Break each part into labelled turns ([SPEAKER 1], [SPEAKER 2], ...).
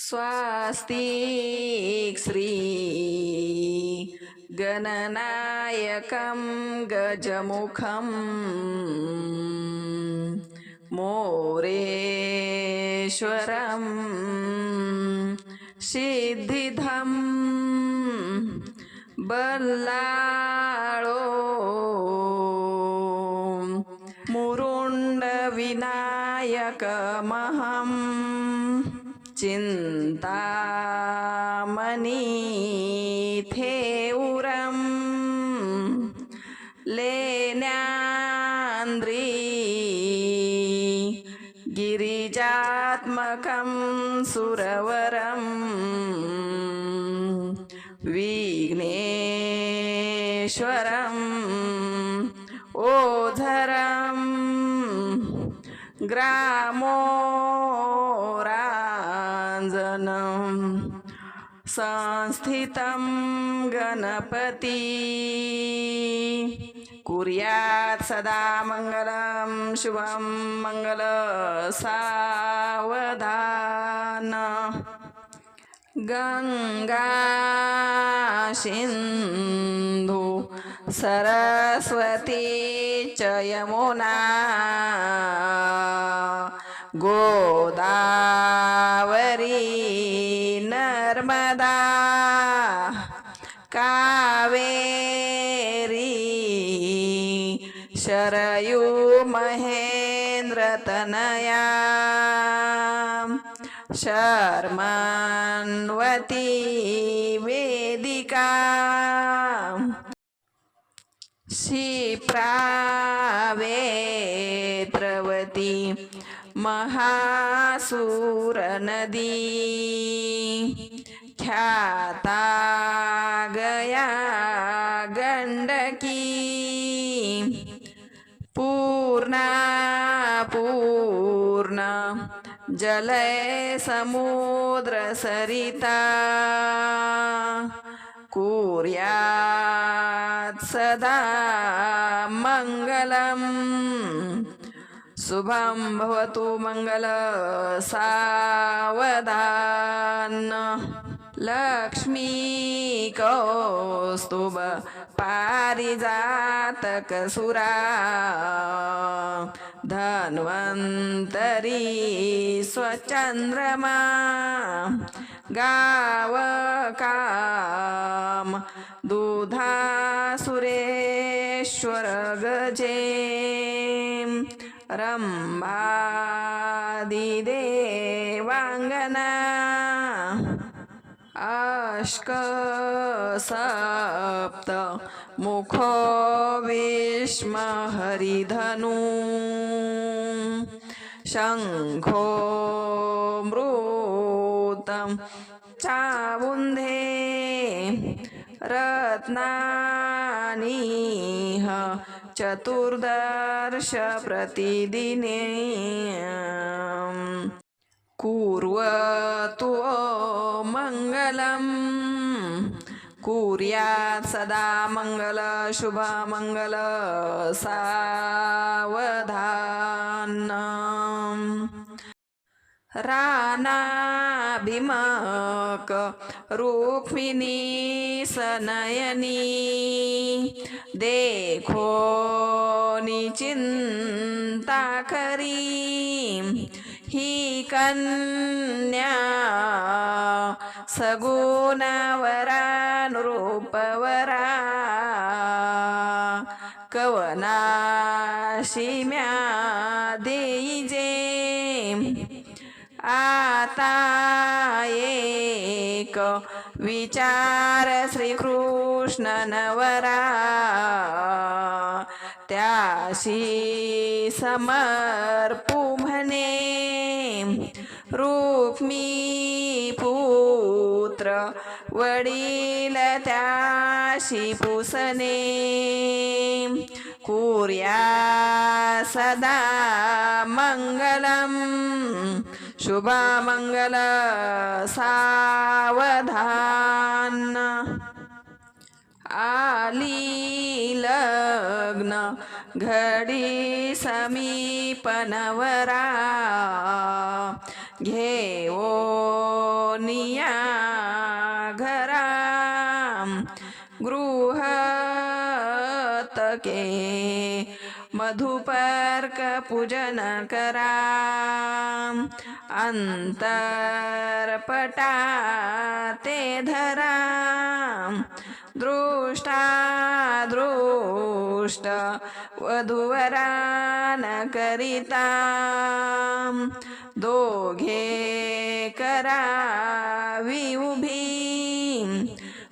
[SPEAKER 1] स्वास्तिक श्री गणनायकं गजमुखं मोरेश्वरं सिद्धिधं बल्लाळो मुरुण्डविनायकमहं चिन्तामणिथेउरं लेन्यान्द्री गिरिजात्मकं सुरवरं विघ्नेश्वरम् ओझरं ग्रामोराञ्जनं संस्थितं गणपती। कुर्यात् सदा मङ्गलं शुभं मङ्गल सावधान। गङ्गा सिन्धु सरस्वती च यमुना। गोदा महेन्द्रतनया शर्मान्वती वेदिका शिप्रावेत्रवती महासूरनदी ख्याता जलय समुद्र सरिता कुर्यात् सदा मङ्गलम् शुभं भवतु मङ्गल सावधान लक्ष्मी कौस्तुभ पारिजातकसुरा। धन्वन्तरी स्वचन्द्रमा गावकाम दुधासुरेश्वर गजे रम्भादिदेवाङ्गना। अष्क सप्त मुखो विष्म हरिधनु शङ्खो मृतं चावुन्धे रत्नानीह चतुर्दर्श प्रतिदिने कुर्वतु मङ्गलं कुर्यात् सदा मङ्गल शुभमङ्गल सावधान। रानाभिमक रूक्मिणी सनयनी। देखो निचिन्ता करी ही कन्या सगुणवरानुरूपवरा कवनाशी म्या देईजे आता एक विचार श्रीकृष्ण नवरा त्याशी समर्प रुक्मी पुत्र वडील त्याशी पुसने कुर्या सदा मङ्गलम् शुभमङ्गल सावधान. आली लग्न घडी समीपनवरा घेओ निया घरा गृहतके मधुपर्क पूजन करा अंतरपटा ते धरा दृष्टा दृष्ट वधुवरान करिता दोघे करावी उभी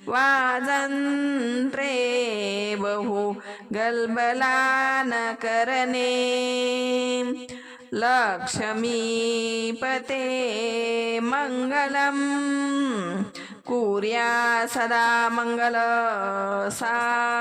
[SPEAKER 1] वाजंत्रे बहु गलबलान करणे लक्ष्मीपते मङ्गलम् कुर्या सदा मंगल सावधान।